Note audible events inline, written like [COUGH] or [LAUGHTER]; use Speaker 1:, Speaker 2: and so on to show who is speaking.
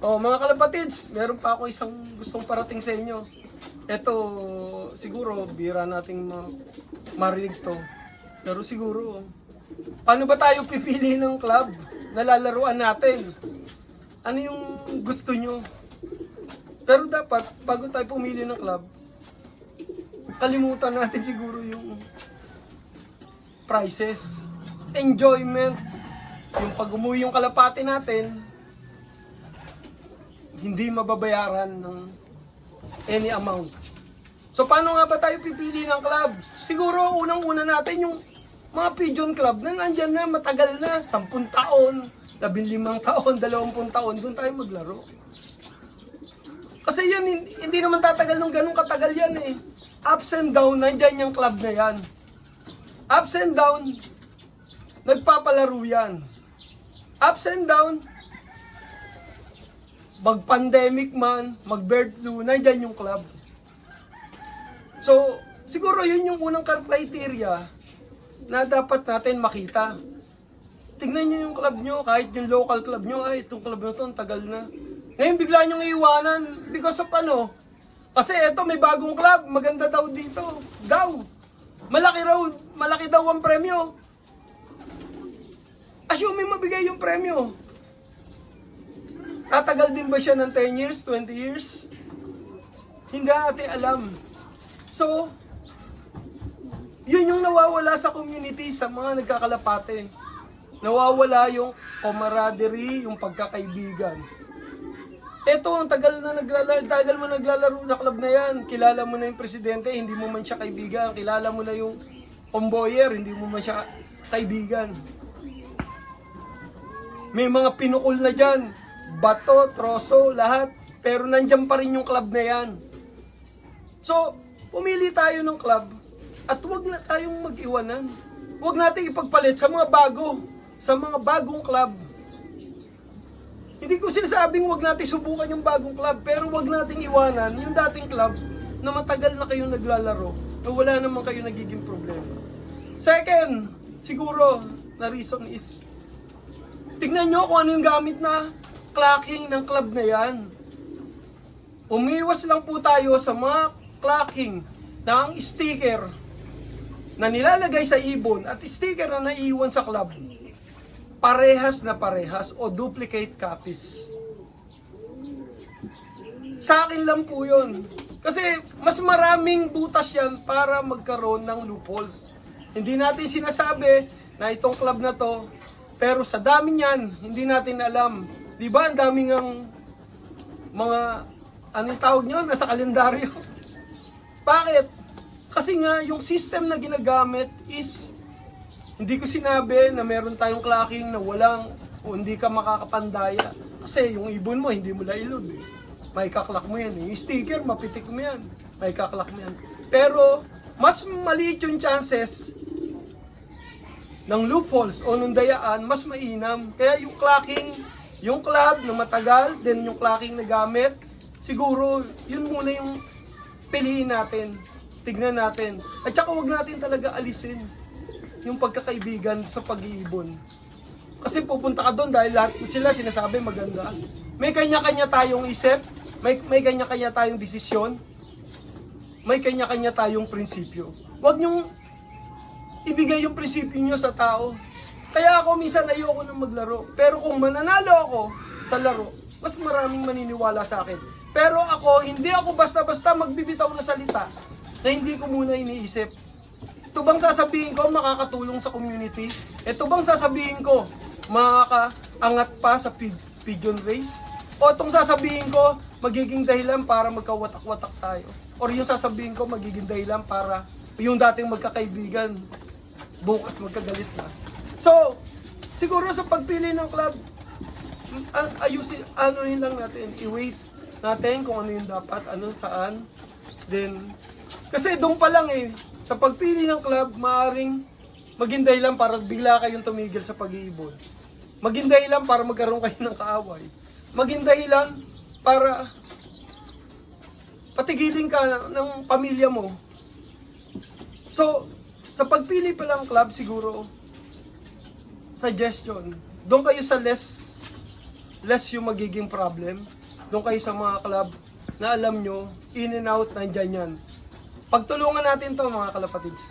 Speaker 1: Oh, mga kalapatids, meron pa ako isang gustong parating sa inyo. Ito, siguro, bira nating ma- marinig to. Pero siguro, paano ba tayo pipili ng club na lalaruan natin? Ano yung gusto nyo? Pero dapat, bago tayo pumili ng club, kalimutan natin siguro yung prices, enjoyment, yung pag umuwi yung kalapati natin, hindi mababayaran ng any amount. So paano nga ba tayo pipili ng club? Siguro unang-una natin yung mga pigeon club na nandyan na matagal na, 10 taon, 15 taon, [LAUGHS] 20 taon, doon tayo maglaro. Kasi yan, hin- hindi naman tatagal ng ganun katagal yan eh. Ups and down, nandyan yung club na yan. Ups and down, nagpapalaro yan. Ups and down, mag-pandemic man, mag-bird flu, nandyan yung club. So, siguro yun yung unang criteria na dapat natin makita. Tingnan nyo yung club nyo, kahit yung local club nyo, ay, itong club na to, ang tagal na. Ngayon, bigla nyo iiwanan because of ano? Kasi eto, may bagong club, maganda daw dito. Daw. Malaki raw, malaki daw ang premyo. Assuming mabigay yung premyo. Tatagal din ba siya ng 10 years, 20 years? Hindi natin alam. So, yun yung nawawala sa community, sa mga nagkakalapate. Nawawala yung camaraderie, yung pagkakaibigan. Eto, ang tagal na naglalaro, tagal mo naglalaro sa club na yan. Kilala mo na yung presidente, hindi mo man siya kaibigan. Kilala mo na yung omboyer, hindi mo man siya kaibigan. May mga pinukol na dyan. Bato, troso, lahat. Pero nandyan pa rin yung club na yan. So, pumili tayo ng club at huwag na tayong mag-iwanan. Huwag natin ipagpalit sa mga bago, sa mga bagong club. Hindi ko sinasabing huwag natin subukan yung bagong club, pero huwag nating iwanan yung dating club na matagal na kayong naglalaro, na wala naman kayo nagiging problema. Second, siguro, na reason is, tignan nyo kung ano yung gamit na clocking ng club na yan. Umiwas lang po tayo sa mga clocking na ang sticker na nilalagay sa ibon at sticker na naiiwan sa club parehas na parehas o duplicate copies. Sa akin lang po yun. Kasi mas maraming butas yan para magkaroon ng loopholes. Hindi natin sinasabi na itong club na to, pero sa dami niyan, hindi natin alam. Di ba ang daming ang mga, anong tawag nyo, nasa kalendaryo. [LAUGHS] Bakit? Kasi nga, yung system na ginagamit is hindi ko sinabi na meron tayong clocking na walang o hindi ka makakapandaya. Kasi yung ibon mo, hindi mo nailod eh. May kaklak mo yan. eh. Yung sticker, mapitik mo yan. May kaklak mo yan. Pero, mas maliit yung chances ng loopholes o nung dayaan, mas mainam. Kaya yung clocking, yung club na matagal, then yung clocking na gamit, siguro, yun muna yung piliin natin. Tignan natin. At saka huwag natin talaga alisin yung pagkakaibigan sa pag-iibon. Kasi pupunta ka doon dahil lahat sila sinasabi maganda. May kanya-kanya tayong isip, may, may kanya-kanya tayong desisyon, may kanya-kanya tayong prinsipyo. Huwag niyong ibigay yung prinsipyo niyo sa tao. Kaya ako minsan ayoko nang maglaro. Pero kung mananalo ako sa laro, mas maraming maniniwala sa akin. Pero ako, hindi ako basta-basta magbibitaw na salita na hindi ko muna iniisip. Ito bang sasabihin ko makakatulong sa community? Ito bang sasabihin ko makakaangat pa sa pi- pigeon race? O itong sasabihin ko magiging dahilan para magkawatak-watak tayo? Or yung sasabihin ko magiging dahilan para yung dating magkakaibigan bukas magkagalit na? So, siguro sa pagpili ng club, ayusin, ano yun lang natin, i-wait natin kung ano yung dapat, ano, saan. Then, kasi doon pa lang eh, sa pagpili ng club, maaring maging dahilan para bigla kayong tumigil sa pag-iibon. Maging dahilan para magkaroon kayo ng kaaway. Maging dahilan para patigilin ka ng pamilya mo. So, sa pagpili pa lang club siguro, suggestion, doon kayo sa less less yung magiging problem. Doon kayo sa mga club na alam nyo, in and out, nandyan yan. Pagtulungan natin to mga kalapatids.